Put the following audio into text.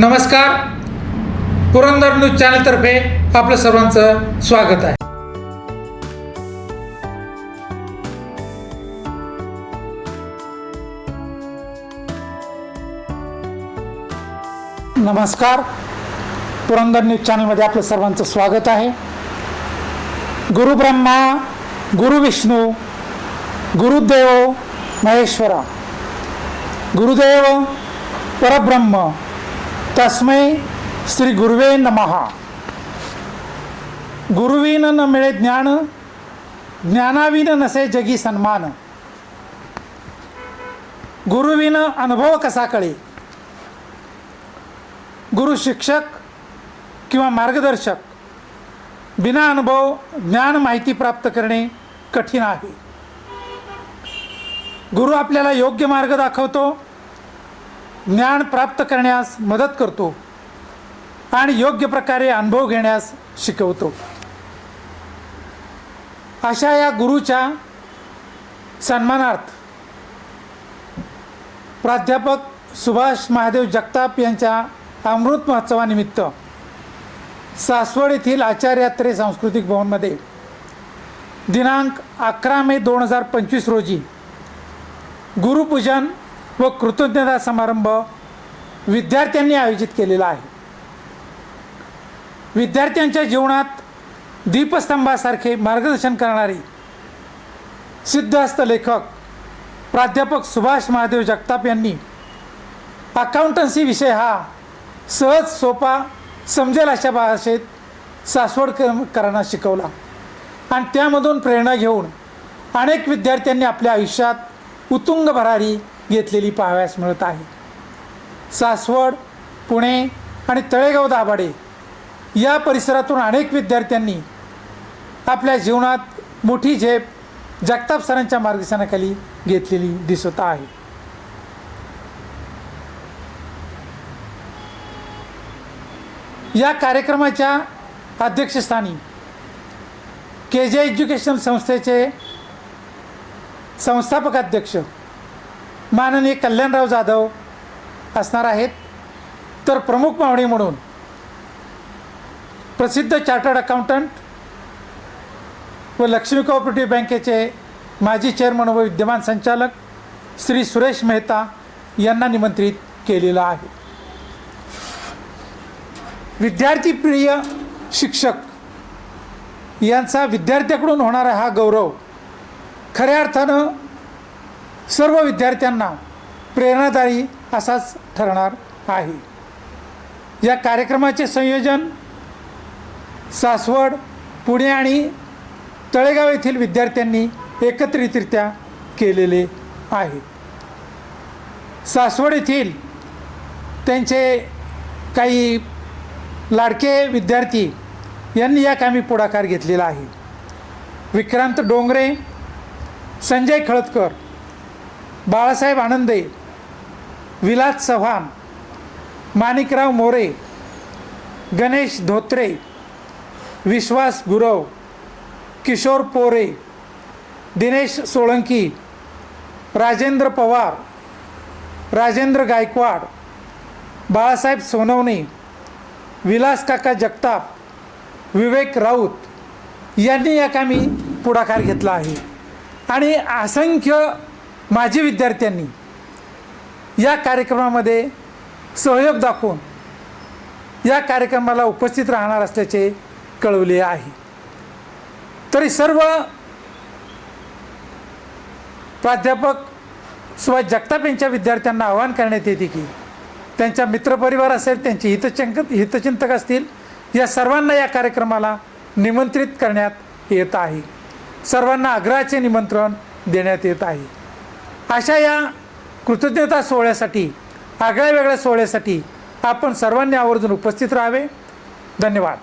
नमस्कार. पुरंदर न्यूज चॅनलतर्फे आपलं सर्वांचं स्वागत आहे. नमस्कार. पुरंदर न्यूज चॅनलमध्ये आपलं सर्वांचं स्वागत आहे. गुरु ब्रह्मा गुरु विष्णू गुरुदेव महेश्वरा. गुरुदेव परब्रह्म. तस्मै श्री गुरुवे नमहा गुरुविन न मिळे ज्ञान ज्ञानाविन नसे जगी सन्मान. गुरुविन अनुभव कसा कळे? गुरु शिक्षक किंवा मार्गदर्शक बिना अनुभव ज्ञान माहिती प्राप्त करणे कठीण आहे. गुरु आपल्याला योग्य मार्ग दाखवतो ज्ञान प्राप्त करण्यास मदत करतो आणि योग्य प्रकारे अनुभव घेण्यास शिकवतो. अशा या गुरुच्या सन्मानार्थ प्राध्यापक सुभाष महादेव जगताप यांच्या अमृत महोत्सवानिमित्त सासवड येथील आचार्यात्रे सांस्कृतिक भवनमध्ये दिनांक अकरा मे दोन हजार पंचवीस रोजी गुरुपूजन व कृतज्ञता समारंभ विद्यार्थ्यांनी आयोजित केलेला आहे. विद्यार्थ्यांच्या जीवनात दीपस्तंभासारखे मार्गदर्शन करणारे सिद्धहस्त लेखक प्राध्यापक सुभाष महादेव जगताप यांनी अकाउंटन्सी विषय हा सहज सोपा समजेल अशा भाषेत सासवड करणं शिकवला. आणि त्यामधून प्रेरणा घेऊन अनेक विद्यार्थ्यांनी आपल्या आयुष्यात उतुंग भरारी घेतलेली पाहाव्यास मिळत आहे. सासवड पुणे आणि तळेगाव दाभाडे या परिसरातून अनेक विद्यार्थ्यांनी आपल्या जीवनात मोठी झेप जगताप सरांच्या मार्गदर्शनाखाली घेतलेली दिसत आहे. या कार्यक्रमाच्या अध्यक्षस्थानी के जे एज्युकेशन संस्थेचे संस्थापक अध्यक्ष माननीय कल्याणराव जाधव असणार आहेत. तर प्रमुख पाहुणे म्हणून प्रसिद्ध चार्टर्ड अकाउंटंट व लक्ष्मी कोऑपरेटिव्ह बँकेचे माजी चेअरमन व विद्यमान संचालक श्री सुरेश मेहता यांना निमंत्रित केलेलं आहे. विद्यार्थीप्रिय शिक्षक यांचा विद्यार्थ्याकडून होणारा हा गौरव खऱ्या अर्थानं सर्व विद्यार्थ्यांना प्रेरणादायी असाच ठरणार आहे. या कार्यक्रमाचे संयोजन सासवड पुणे आणि तळेगाव येथील विद्यार्थ्यांनी एकत्रितरित्या केलेले आहे. सासवड येथील त्यांचे काही लाडके विद्यार्थी यांनी या कामी पुढाकार घेतलेला आहे. विक्रांत डोंगरे संजय खळदकर बाळासाहेब आनंदे विलास चव्हाण माणिकराव मोरे गणेश धोत्रे विश्वास गुरव किशोर पोरे दिनेश सोळंकी राजेंद्र पवार राजेंद्र गायकवाड बाळासाहेब सोनवणे विलास काका जगताप विवेक राऊत यांनी या कामी पुढाकार घेतला आहे. आणि असंख्य माजी विद्यार्थ्यांनी या कार्यक्रमामध्ये सहयोग दाखवून या कार्यक्रमाला उपस्थित राहणार असल्याचे कळवले आहे. तरी सर्व प्राध्यापक सुभाष जगताप यांच्या विद्यार्थ्यांना आवाहन करण्यात येते की त्यांच्या मित्रपरिवार असेल त्यांचे हितचिंक हितचिंतक असतील या सर्वांना या कार्यक्रमाला निमंत्रित करण्यात येत आहे. सर्वांना आग्रहाचे निमंत्रण देण्यात येत आहे. अशा या कृतज्ञता सोहळ्यासाठी आगळ्या वेगळ्या सोहळ्यासाठी आपण सर्वांनी आवर्जून उपस्थित राहावे. धन्यवाद.